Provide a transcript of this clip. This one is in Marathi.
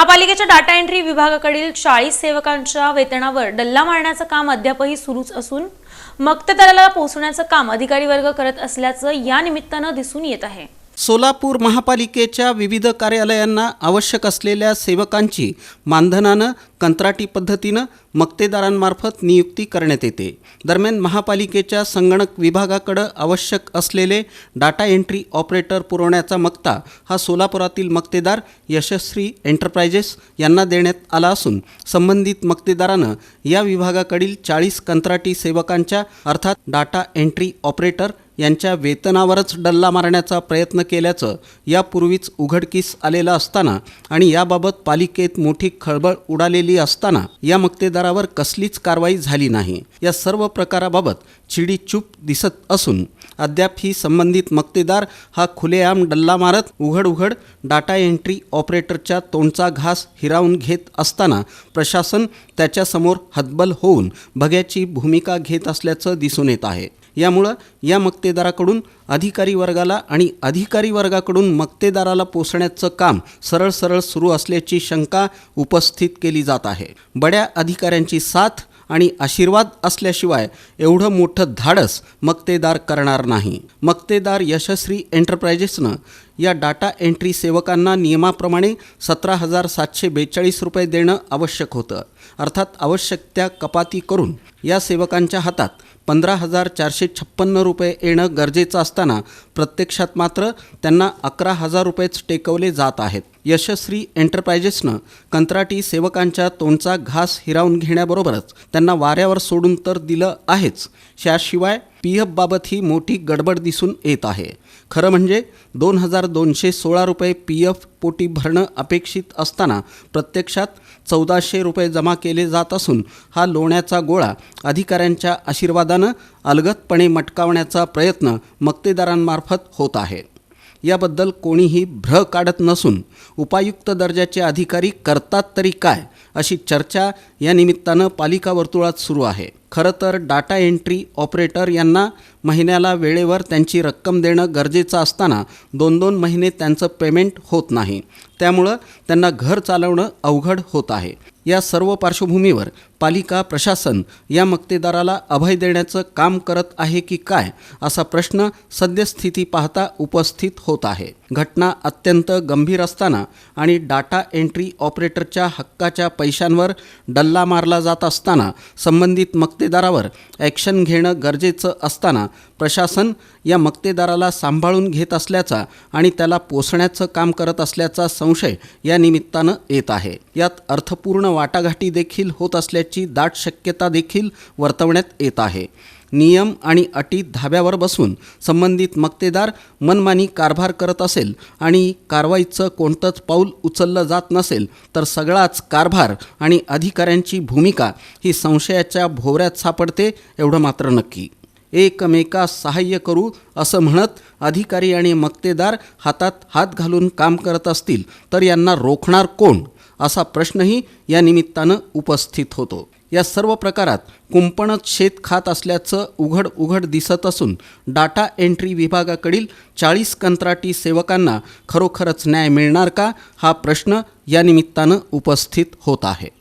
महापालिकेच्या डाटा एंट्री विभागाकडील चाळीस सेवकांच्या वेतनावर डल्ला मारण्याचं काम अद्यापही सुरूच असून मक्तदाराला पोहोचण्याचं काम अधिकारी वर्ग करत असल्याचं या निमित्तानं दिसून येत आहे. सोलापूर महापालिकेच्या विविध कार्यालयांना आवश्यक असलेल्या सेवकांची मानधनानं कंत्राटी पद्धतीनं मक्तेदारांमार्फत नियुक्ती करण्यात येते. दरम्यान महापालिकेच्या संगणक विभागाकडं आवश्यक असलेले डाटा एंट्री ऑपरेटर पुरवण्याचा मक्ता हा सोलापुरातील मक्तेदार यशस्वी एंटरप्राइजेस यांना देण्यात आला असून संबंधित मक्तेदारानं या विभागाकडील चाळीस कंत्राटी सेवकांच्या अर्थात डाटा एंट्री ऑपरेटर यांच्या वेतनावरच डल्ला मारण्याचा प्रयत्न केल्याचं यापूर्वीच उघडकीस आलेलं असताना आणि याबाबत पालिकेत मोठी खळबळ उडालेली असताना या मक्तेदारावर कसलीच कारवाई झाली नाही. या सर्व प्रकाराबाबत चिडी चूप दिसत असून अद्याप ही संबंधित मक्तेदार हा खुलेआम डल्ला मारत उघड उघड डाटा एंट्री ऑपरेटरच्या तोंडचा घास हिरावून घेत असताना प्रशासन त्याच्यासमोर हतबल होऊन भग्याची भूमिका घेत असल्याचं दिसून येत आहे. यामुळं या मक्तेदाराकडून अधिकारी वर्गाला आणि अधिकारी वर्गाकडून मक्तेदाराला पोचण्याचं काम सरळ सरळ सुरू असल्याची शंका उपस्थित केली जात आहे. बड्या अधिकाऱ्यांची साथ आणि आशीर्वाद असल्याशिवाय एवढं मोठं धाडस मक्तेदार करणार नाही. मक्तेदार यशस्वी एंटरप्राइजेसनं या डाटा एंट्री सेवकांना नियमाप्रमाणे सतरा हजार सातशे बेचाळीस रुपये देणं आवश्यक होतं. अर्थात आवश्यक त्या कपाती करून या सेवकांच्या हातात पंधरा हजार चारशे छप्पन्न रुपये येणं गरजेचं असताना प्रत्यक्षात मात्र त्यांना अकरा हजार रुपयेच टेकवले जात आहेत. यशस्वी एंटरप्राइजेसनं कंत्राटी सेवकांच्या तोंडचा घास हिरावून घेण्याबरोबरच त्यांना वाऱ्यावर सोडून तर दिलं आहेच. त्याशिवाय पी एफबाबत ही मोठी गडबड दिसून येत आहे. खरं म्हणजे दोन हजार दोनशे सोळा रुपये पी एफ पोटी भरणं अपेक्षित असताना प्रत्यक्षात चौदाशे रुपये जमा केले जात असून हा लोण्याचा गोळा अधिकाऱ्यांच्या आशीर्वादानं अलगतपणे मटकावण्याचा प्रयत्न मक्तेदारांमार्फत होत आहे. याबद्दल कोणीही भ्र काढत नसून उपायुक्त दर्जाचे अधिकारी करतात तरी काय अशी चर्चा या निमित्तानं पालिका वर्तुळात सुरू आहे. खरं तर डाटा एंट्री ऑपरेटर यांना महिन्याला वेळेवर त्यांची रक्कम देणं गरजेचं असताना दोन दोन महिने त्यांचं पेमेंट होत नाही. त्यामुळं त्यांना घर चालवणं अवघड होत आहे. या सर्व पार्श्वभूमीवर पालिका प्रशासन या मक्तेदाराला अभय देण्याचं काम करत आहे की काय असा प्रश्न सद्यस्थिती पाहता उपस्थित होत आहे. घटना अत्यंत गंभीर असताना आणि डाटा एंट्री ऑपरेटरच्या हक्काच्या पैशांवर डल्ला मारला जात असताना संबंधित मक्तेदारावर ॲक्शन घेणं गरजेचं असताना प्रशासन या मक्तेदाराला सांभाळून घेत असल्याचा आणि त्याला पोसण्याचं काम करत असल्याचा संशय या निमित्तानं येत आहे. यात अर्थपूर्ण वाटाघाटी देखील होत असल्याची दाट शक्यता देखील वर्तवण्यात येत आहे. नियम आणि अटी धाब्यावर बसून संबंधित मक्तेदार मनमानी कारभार करत असेल आणि कारवाईचं कोणतंच पाऊल उचललं जात नसेल तर सगळाच कारभार आणि अधिकाऱ्यांची भूमिका ही संशयाच्या भोवऱ्यात सापडते एवढं मात्र नक्की. एकमेकास सहाय्य करू असं म्हणत अधिकारी आणि मक्तेदार हातात हात घालून काम करत असतील तर यांना रोखणार कोण? असा प्रश्नही या निमित्तानं उपस्थित होतो. या सर्व प्रकारात कुंपणच शेत खात असल्याचं उघड उघड दिसत असून डाटा एंट्री विभागाकडील चाळीस कंत्राटी सेवकांना खरोखरच न्याय मिळणार का? हा प्रश्न या निमित्तानं उपस्थित होत आहे.